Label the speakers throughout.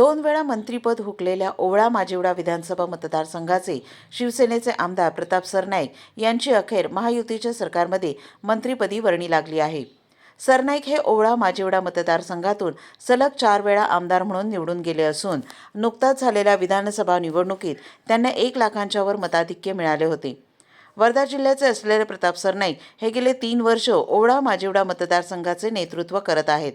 Speaker 1: दोन वेळा मंत्रीपद हुकलेल्या ओवळा माजिवडा विधानसभा मतदारसंघाचे शिवसेनेचे आमदार प्रताप सरनाईक यांची अखेर महायुतीच्या सरकारमध्ये मंत्रीपदी वर्णी लागली आहे. सरनाईक हे ओवळा माजिवडा मतदारसंघातून सलग चार वेळा आमदार म्हणून निवडून गेले असून नुकताच झालेल्या विधानसभा निवडणुकीत त्यांना एक लाखांच्यावर मताधिक्य मिळाले होते. वर्धा जिल्ह्याचे असलेले प्रताप सरनाईक हे गेले तीन वर्ष ओवळा माजिवडा मतदारसंघाचे नेतृत्व करत आहेत.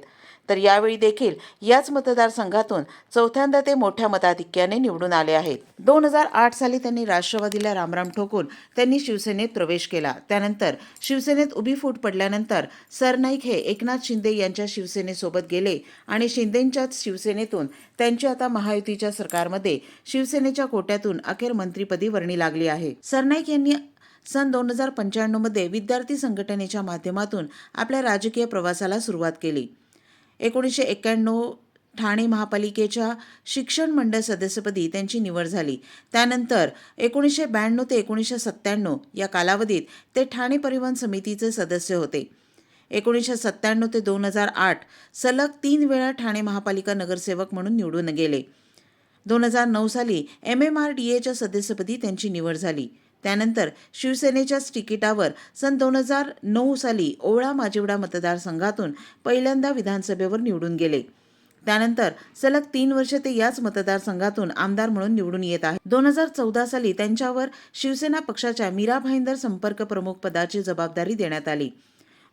Speaker 1: तर यावेळी देखील याच मतदारसंघातून चौथ्यांदा ते मोठ्या मताधिक्याने निवडून आले आहेत. दोन हजार आठ साली त्यांनी राष्ट्रवादीला रामराम ठोकून त्यांनी शिवसेनेत प्रवेश केला. त्यानंतर शिवसेनेत उभी फूट पडल्यानंतर सरनाईक हे एकनाथ शिंदे यांच्या शिवसेनेसोबत गेले आणि शिंदेंच्याच शिवसेनेतून त्यांची आता महायुतीच्या सरकारमध्ये शिवसेनेच्या कोट्यातून अखेर मंत्रीपदी वर्णी लागली आहे. सरनाईक यांनी सन दोन हजार पंच्याण्णवमध्ये विद्यार्थी संघटनेच्या माध्यमातून आपल्या राजकीय प्रवासाला सुरुवात केली. एकोणीसशे एक्क्याण्णव ठाणे महापालिकेच्या शिक्षण मंडळ सदस्यपदी त्यांची निवड झाली. त्यानंतर एकोणीसशे ब्याण्णव ते एकोणीसशे सत्त्याण्णव या कालावधीत ते ठाणे परिवहन समितीचे सदस्य होते. एकोणीसशे सत्त्याण्णव ते दोन हजार आठ सलग तीन वेळा ठाणे महापालिका नगरसेवक म्हणून निवडून गेले. दोन हजार नऊ साली एम एम आर डी एच्या सदस्यपदी त्यांची निवड झाली. त्यानंतर शिवसेनेच्याच तिकिटावर सन दोन हजार नऊ साली ओवळा माजिवडा मतदारसंघातून पहिल्यांदा विधानसभेवर निवडून गेले. त्यानंतर सलग तीन वर्ष ते याच मतदारसंघातून आमदार म्हणून निवडून येत आहे दोन हजार चौदा साली त्यांच्यावर शिवसेना पक्षाच्या मीरा भाईंदर संपर्क प्रमुख पदाची जबाबदारी देण्यात आली.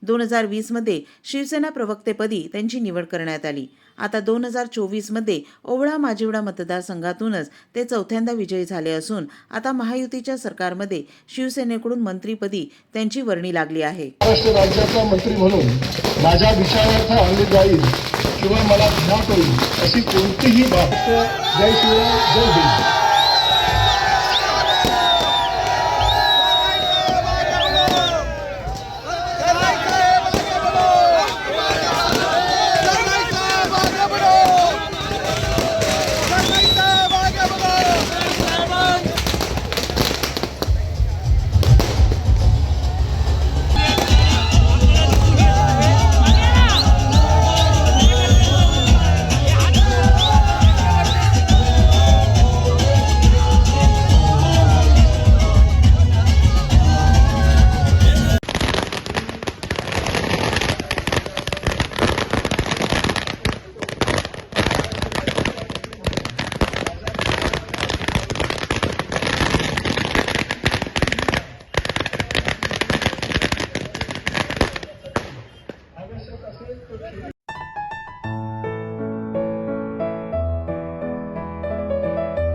Speaker 1: दोन हजार वीसमध्ये शिवसेना प्रवक्तेपदी त्यांची निवड करण्यात आली. आता दोन हजार चोवीसमध्ये ओवळा माजिवडा मतदारसंघातूनच ते चौथ्यांदा विजयी झाले असून आता महायुतीच्या सरकारमध्ये शिवसेनेकडून मंत्रीपदी त्यांची वर्णी लागली आहे.
Speaker 2: महाराष्ट्र राज्याचा मंत्री म्हणून माझ्या विचारार्थ आणली जाईल किंवा मला घ्या करू अशी कोणतीही बाब जय शिवराय जय हिंद